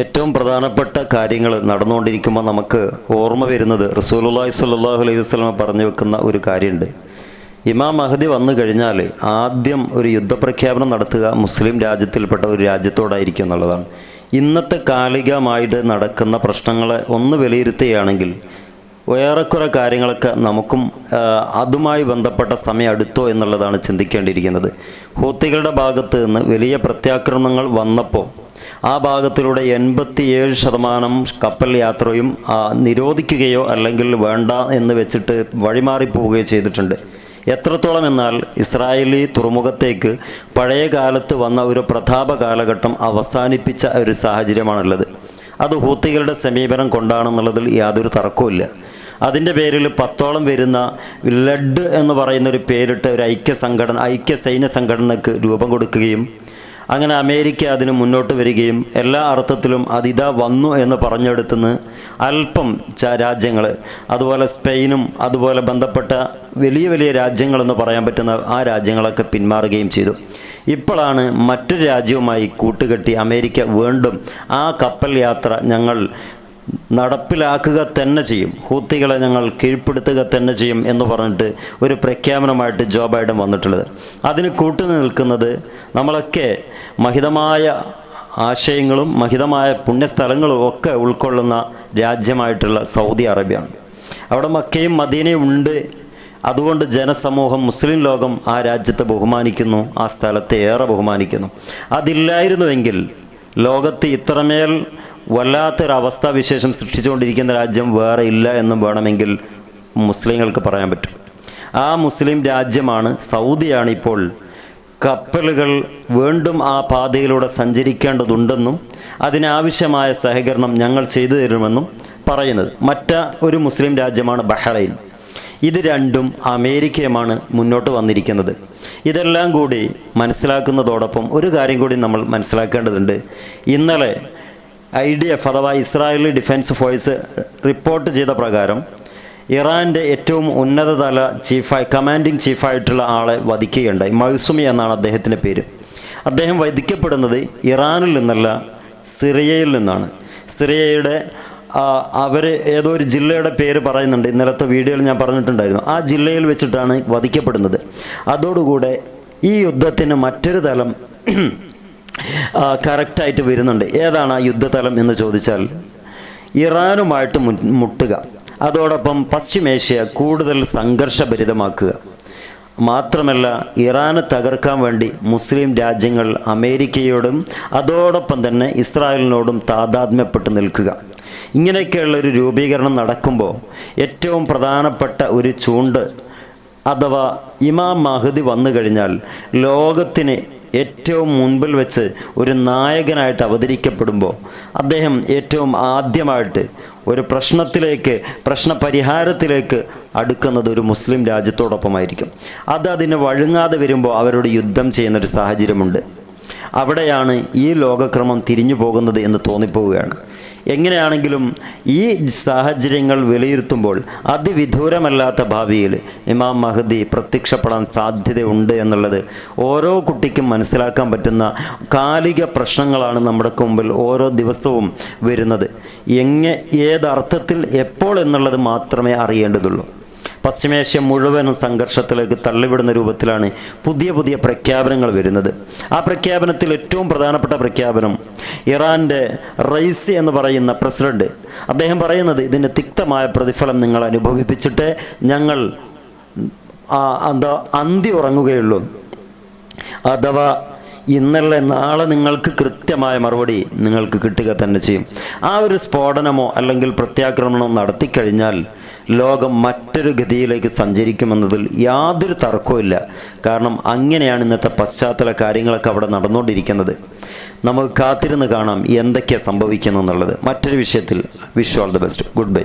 ഏറ്റവും പ്രധാനപ്പെട്ട കാര്യങ്ങൾ നടന്നുകൊണ്ടിരിക്കുമ്പോൾ നമുക്ക് ഓർമ്മ വരുന്നത് റസൂലുള്ളാഹി സ്വല്ലല്ലാഹു അലൈഹി വസല്ലമ പറഞ്ഞു വെക്കുന്ന ഒരു കാര്യമുണ്ട്. ഇമാം മഹദി വന്നു കഴിഞ്ഞാൽ ആദ്യം ഒരു യുദ്ധപ്രഖ്യാപനം നടത്തുക മുസ്ലിം രാജ്യത്തിൽപ്പെട്ട ഒരു രാജ്യത്തോടായിരിക്കും എന്നുള്ളതാണ്. ഇന്നത്തെ കാലികമായിട്ട് നടക്കുന്ന പ്രശ്നങ്ങളെ ഒന്ന് വിലയിരുത്തുകയാണെങ്കിൽ ഏറെക്കുറെ കാര്യങ്ങളൊക്കെ നമുക്കും അതുമായി ബന്ധപ്പെട്ട സമയം അടുത്തോ എന്നുള്ളതാണ് ചിന്തിക്കേണ്ടിയിരിക്കുന്നത്. ഹൂത്തികളുടെ ഭാഗത്ത് നിന്ന് വലിയ പ്രത്യാക്രമണങ്ങൾ വന്നപ്പോൾ ആ ഭാഗത്തിലൂടെ എൺപത്തിയേഴ് ശതമാനം കപ്പൽ യാത്രയും നിരോധിക്കുകയോ അല്ലെങ്കിൽ വേണ്ട എന്ന് വെച്ചിട്ട് വഴിമാറിപ്പോവുകയോ ചെയ്തിട്ടുണ്ട്. എത്രത്തോളം എന്നാൽ ഇസ്രായേലി തുറമുഖത്തേക്ക് പഴയ കാലത്ത് വന്ന ഒരു പ്രതാപ കാലഘട്ടം അവസാനിപ്പിച്ച ഒരു സാഹചര്യമാണുള്ളത്. അത് ഹൂത്തികളുടെ സമീപനം കൊണ്ടാണെന്നുള്ളതിൽ യാതൊരു തർക്കവുമില്ല. അതിന്റെ പേരിൽ പത്തോളം വരുന്ന ലഡ് എന്ന് പറയുന്ന ഒരു പേരിട്ട് ഒരു ഐക്യ സംഘടന ഐക്യ സൈന്യ സംഘടനക്ക് രൂപം കൊടുക്കുകയും അങ്ങനെ അമേരിക്ക അതിന് മുന്നോട്ട് വരികയും എല്ലാ അർത്ഥത്തിലും അതിതാ വന്നു എന്ന് പറഞ്ഞെടുത്തുനിന്ന് അല്പം രാജ്യങ്ങൾ അതുപോലെ സ്പെയിനും അതുപോലെ ബന്ധപ്പെട്ട വലിയ വലിയ രാജ്യങ്ങളെന്ന് പറയാൻ പറ്റുന്ന ആ രാജ്യങ്ങളൊക്കെ പിന്മാറുകയും ചെയ്തു. ഇപ്പോഴാണ് മറ്റൊരു രാജ്യവുമായി കൂട്ടുകെട്ടി അമേരിക്ക വീണ്ടും ആ കപ്പൽ യാത്ര ഞങ്ങൾ നടപ്പിലാക്കുക തന്നെ ചെയ്യും. ഹൂത്തികളെ ഞങ്ങൾ കീഴ്പ്പെടുത്തുക തന്നെ ചെയ്യും എന്ന് പറഞ്ഞിട്ട് ഒരു പ്രഖ്യാപനമായിട്ട് ജോ ബൈഡൻ വന്നിട്ടുള്ളത്. അതിന് കൂട്ടുനിൽക്കുന്നത് നിൽക്കുന്നത് നമ്മളൊക്കെ മഹിതമായ ആശയങ്ങളും മഹിതമായ പുണ്യസ്ഥലങ്ങളും ഒക്കെ ഉൾക്കൊള്ളുന്ന രാജ്യമായിട്ടുള്ള സൗദി അറേബ്യയാണ്. അവിടെ മക്കയും മദീനയും ഉണ്ട്. അതുകൊണ്ട് ജനസമൂഹം മുസ്ലിം ലോകം ആ രാജ്യത്തെ ബഹുമാനിക്കുന്നു ആ സ്ഥലത്തെ ഏറെ ബഹുമാനിക്കുന്നു. അതില്ലായിരുന്നുവെങ്കിൽ ലോകത്ത് ഇത്രമേൽ വല്ലാത്തൊരവസ്ഥാ വിശേഷം സൃഷ്ടിച്ചുകൊണ്ടിരിക്കുന്ന രാജ്യം വേറെ ഇല്ല എന്നും വേണമെങ്കിൽ മുസ്ലിങ്ങൾക്ക് പറയാൻ പറ്റും. ആ മുസ്ലിം രാജ്യമാണ് സൗദിയാണ് ഇപ്പോൾ കപ്പലുകൾ വീണ്ടും ആ പാതയിലൂടെ സഞ്ചരിക്കേണ്ടതുണ്ടെന്നും അതിനാവശ്യമായ സഹകരണം ഞങ്ങൾ ചെയ്തു തരുമെന്നും പറയുന്നത്. മറ്റ ഒരു മുസ്ലിം രാജ്യമാണ് ബഹ്റൈൻ. ഇത് രണ്ടും അമേരിക്കയുമാണ് മുന്നോട്ട് വന്നിരിക്കുന്നത്. ഇതെല്ലാം കൂടി മനസ്സിലാക്കുന്നതോടൊപ്പം ഒരു കാര്യം കൂടി നമ്മൾ മനസ്സിലാക്കേണ്ടതുണ്ട്. ഇന്നലെ ഐ ഡി എഫ് അഥവാ ഇസ്രായേലി ഡിഫൻസ് ഫോഴ്സ് റിപ്പോർട്ട് ചെയ്ത പ്രകാരം ഇറാന്റെ ഏറ്റവും ഉന്നതതല ചീഫായി കമാൻഡിംഗ് ചീഫായിട്ടുള്ള ആളെ വധിക്കുകയുണ്ടായി. മൗസുമി എന്നാണ് അദ്ദേഹത്തിന്റെ പേര്. അദ്ദേഹം വധിക്കപ്പെടുന്നത് ഇറാനിൽ നിന്നല്ല സിറിയയിൽ നിന്നാണ്. സിറിയയുടെ അവർ ഏതോ ഒരു ജില്ലയുടെ പേര് പറയുന്നുണ്ട്. ഇന്നലത്തെ വീഡിയോയിൽ ഞാൻ പറഞ്ഞിട്ടുണ്ടായിരുന്നു. ആ ജില്ലയിൽ വെച്ചിട്ടാണ് വധിക്കപ്പെടുന്നത്. അതോടുകൂടെ ഈ യുദ്ധത്തിന് മറ്റൊരു തലം കറക്റ്റായിട്ട് വരുന്നുണ്ട്. ഏതാണ് ആ യുദ്ധതലം എന്ന് ചോദിച്ചാൽ ഇറാനുമായിട്ട് മുട്ടുക. അതോടൊപ്പം പശ്ചിമേഷ്യ കൂടുതൽ സംഘർഷഭരിതമാക്കുക. മാത്രമല്ല ഇറാന് തകർക്കാൻ വേണ്ടി മുസ്ലിം രാജ്യങ്ങൾ അമേരിക്കയോടും അതോടൊപ്പം തന്നെ ഇസ്രായേലിനോടും താതാത്മ്യപ്പെട്ട് നിൽക്കുക. ഇങ്ങനെയൊക്കെയുള്ള ഒരു രൂപീകരണം നടക്കുമ്പോൾ ഏറ്റവും പ്രധാനപ്പെട്ട ഒരു ചൂണ്ട് അഥവാ ഇമാം മഹദി വന്നു കഴിഞ്ഞാൽ ലോകത്തിന് ഏറ്റവും മുൻപിൽ വെച്ച് ഒരു നായകനായിട്ട് അവതരിക്കപ്പെടുമ്പോൾ അദ്ദേഹം ഏറ്റവും ആദ്യമായിട്ട് ഒരു പ്രശ്നത്തിലേക്ക് പ്രശ്നപരിഹാരത്തിലേക്ക് അടുക്കുന്നത് ഒരു മുസ്ലിം രാജ്യത്തോടൊപ്പമായിരിക്കും. അത് അതിന് വഴുങ്ങാതെ വരുമ്പോൾ അവരോട് യുദ്ധം ചെയ്യുന്ന ഒരു സാഹചര്യമുണ്ട്. അവിടെയാണ് ഈ ലോകക്രമം തിരിഞ്ഞു പോകുന്നത് എന്ന് തോന്നിപ്പോവുകയാണ്. എങ്ങനെയാണെങ്കിലും ഈ സാഹചര്യങ്ങൾ വിലയിരുത്തുമ്പോൾ അതിവിദൂരമല്ലാത്ത ഭാവിയിൽ ഇമാം മഹദി പ്രത്യക്ഷപ്പെടാൻ സാധ്യതയുണ്ട് എന്നുള്ളത് ഓരോ കുട്ടിക്കും മനസ്സിലാക്കാൻ പറ്റുന്ന കാലിക പ്രശ്നങ്ങളാണ് നമ്മുടെ മുമ്പിൽ ഓരോ ദിവസവും വരുന്നത്. എങ്ങ ഏതർത്ഥത്തിൽ എപ്പോൾ എന്നുള്ളത് മാത്രമേ അറിയേണ്ടതുള്ളൂ. പശ്ചിമേഷ്യ മുഴുവനും സംഘർഷത്തിലേക്ക് തള്ളിവിടുന്ന രൂപത്തിലാണ് പുതിയ പുതിയ പ്രഖ്യാപനങ്ങൾ വരുന്നത്. ആ പ്രഖ്യാപനത്തിൽ ഏറ്റവും പ്രധാനപ്പെട്ട പ്രഖ്യാപനം ഇറാന്റെ റൈസി എന്ന് പറയുന്ന പ്രസിഡന്റ് അദ്ദേഹം പറയുന്നത് ഇതിന് തിക്തമായ പ്രതിഫലം നിങ്ങൾ അനുഭവിപ്പിച്ചിട്ട് ഞങ്ങൾ എന്താ അന്തി ഉറങ്ങുകയുള്ളൂ. അഥവാ ഇന്നലെ നാളെ നിങ്ങൾക്ക് കൃത്യമായ മറുപടി നിങ്ങൾക്ക് കിട്ടുക തന്നെ ചെയ്യും. ആ ഒരു സ്ഫോടനമോ അല്ലെങ്കിൽ പ്രത്യാക്രമണമോ നടത്തിക്കഴിഞ്ഞാൽ ലോകം മറ്റൊരു ഗതിയിലേക്ക് സഞ്ചരിക്കുമെന്നതിൽ യാതൊരു തർക്കവുമില്ല കാരണം അങ്ങനെയാണ് ഇന്നത്തെ പശ്ചാത്തല കാര്യങ്ങളൊക്കെ അവിടെ നടന്നുകൊണ്ടിരിക്കുന്നത്. നമുക്ക് കാത്തിരുന്ന് കാണാം എന്തൊക്കെയാണ് സംഭവിക്കുന്നു എന്നുള്ളത് മറ്റൊരു വിഷയത്തിൽ wish all the best goodbye